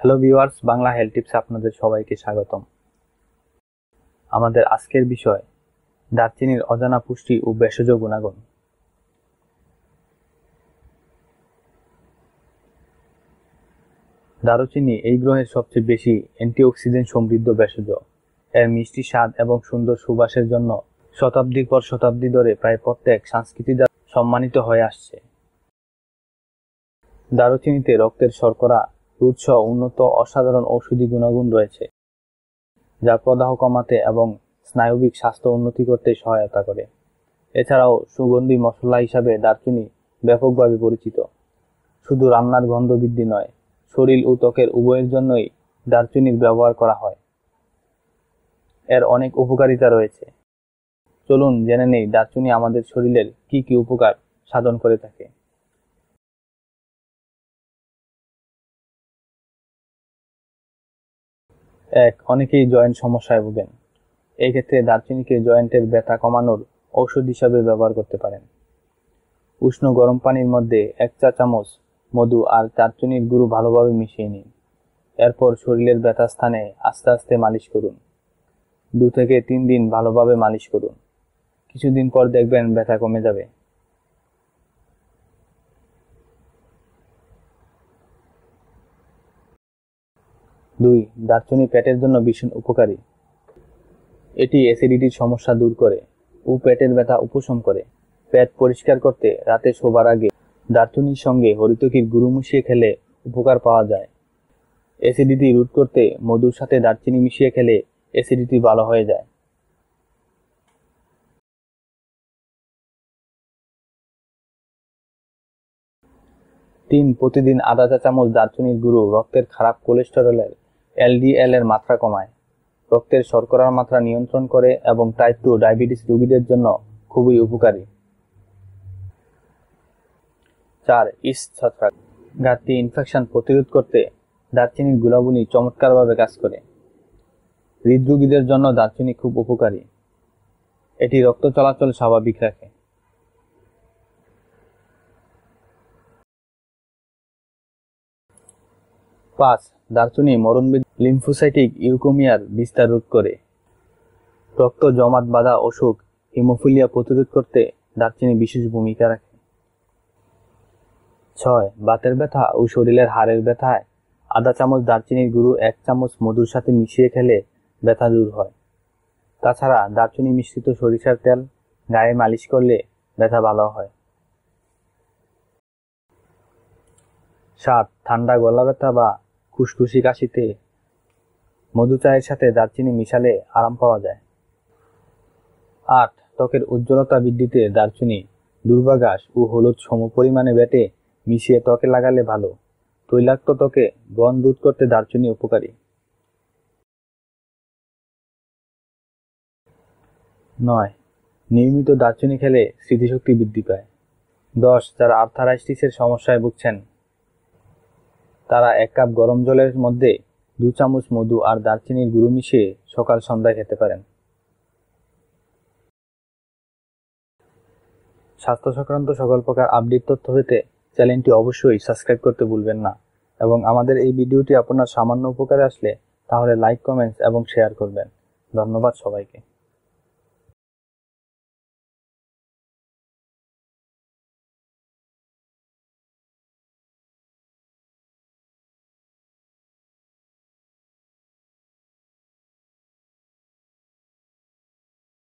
Hello viewers Bangla health tips আপনাদের সবাইকে স্বাগতম। আমাদের আজকের বিষয়, দারচিনির অজানা পুষ্টি ও ভেষজ গুণাগুণ। দারুচিনি এই গ্রহের সবচেয়ে বেশি অ্যান্টিঅক্সিডেন্ট সমৃদ্ধ ভেষজ। এর মিষ্টি স্বাদ এবং সুন্দর সুবাসের জন্য শতাব্দীর পর শতাব্দী ধরে প্রায় প্রত্যেক সংস্কৃতি দ্বারা সম্মানিত হয়ে আসছে। দারুচিনিতে রক্তের শর্করা উৎস উন্নত, অসাধারণ ঔষধি গুণাগুণ রয়েছে, যা প্রদাহ কমাতে এবং স্নায়বিক স্বাস্থ্য উন্নতি করতে সহায়তা করে। এছাড়াও সুগন্ধি মশলা হিসাবে দারচিনি ব্যাপকভাবে পরিচিত। শুধু রান্নার গন্ধ বৃদ্ধি নয়, শরীর ও ত্বকের উভয়ের জন্যই দারচিনির ব্যবহার করা হয়। এর অনেক উপকারিতা রয়েছে। চলুন জেনে নেই দারচিনি আমাদের শরীরের কি কি উপকার সাধন করে থাকে। এক, অনেকেই জয়েন্ট সমস্যায় ভোগেন। এই ক্ষেত্রে দারচিনিকে জয়েন্টের ব্যথা কমানোর ঔষধ হিসাবে ব্যবহার করতে পারেন। উষ্ণ গরম পানির মধ্যে এক চা চামচ মধু আর দারচিনির গুঁড়ো ভালোভাবে মিশিয়ে নিন। এরপর শরীরের ব্যথা স্থানে আস্তে আস্তে মালিশ করুন। দু থেকে তিন দিন ভালোভাবে মালিশ করুন। কিছুদিন পর দেখবেন ব্যথা কমে যাবে। দুই দারচিনি পেটের জন্য ভীষণ উপকারী। এটি অ্যাসিডিটির সমস্যা দূর করে, ও পেটের ব্যথা উপশম করে। পেট পরিষ্কার করতে রাতে শোবার আগে দারচিনির সঙ্গে হরিতকির গুরু মিশিয়ে খেলে উপকার পাওয়া যায়। অ্যাসিডিটি রুট করতে মধুর সাথে দারচিনি মিশিয়ে খেলে অ্যাসিডিটি ভালো হয়ে যায়। তিন, প্রতিদিন আধা চা চামচ দারচিনির গুঁড়ো রক্তের খারাপ কোলেস্টেরলের এলডিএল এর মাত্রা কমায়। রক্তের শর্করার মাত্রা নিয়ন্ত্রণ করে এবং টাইপ টু ডায়াবেটিস রোগীদের জন্য খুবই উপকারী। চার ইস্ট ছত্রাক। ঘাটতি ইনফেকশন প্রতিরোধ করতে দারচিনির গুণাগুণী চমৎকারভাবে কাজ করে। হৃদরোগীদের জন্য দারচিনি খুব উপকারী। এটি রক্ত চলাচল স্বাভাবিক রাখে। পাঁচ দারচিনি মরণবিদ লিম্ফোসাইটিক ইউকোমিয়ার বিস্তার রোধ করে। রক্ত, জমাট, বাঁধা, অসুখ, হিমোফিলিয়া প্রতিরোধ করতে দারচিনি বিশেষ ভূমিকা রাখে। ছয়, বাতের ব্যথা ও শরীরের হাড়ের ব্যথায় আধা চামচ দারচিনির গুঁড়ো, এক চামচ মধুর সাথে মিশিয়ে খেলে ব্যথা দূর হয়। তাছাড়া দারচিনি মিশ্রিত সরিষার তেল গায়ে মালিশ করলে ব্যথা ভালো হয়। সাত, ঠান্ডা গলা ব্যথা বা খুশখুশি কাশিতে মধু চায়ের সাথে দারচিনি মিশালে আরাম পাওয়া যায়। আট, ত্বকের উজ্জ্বলতা বৃদ্ধিতে দারচিনি দুর্বাঘাস ও হলুদ সম পরিমাণে বেটে মিশিয়ে ত্বকে লাগালে ভালো। তৈলাক্ত ত্বকে ব্রণ দূর করতে দারচিনি উপকারী। নয়, নিয়মিত দারচিনি খেলে স্মৃতিশক্তি বৃদ্ধি পায়। দশ, যারা আর্থারাইটিসের সমস্যায় ভুগছেন তারা এক কাপ গরম জলের মধ্যে দু চামচ মধু আর দারচিনির গুঁড়ো মিশিয়ে সকাল সন্ধ্যায় খেতে পারেন। স্বাস্থ্য সংক্রান্ত সকল প্রকার আপডেট তথ্য পেতে চ্যানেলটি অবশ্যই সাবস্ক্রাইব করতে ভুলবেন না এবং আমাদের এই ভিডিওটি আপনার সামান্য উপকারে আসলে তাহলে লাইক, কমেন্টস এবং শেয়ার করবেন। ধন্যবাদ সবাইকে।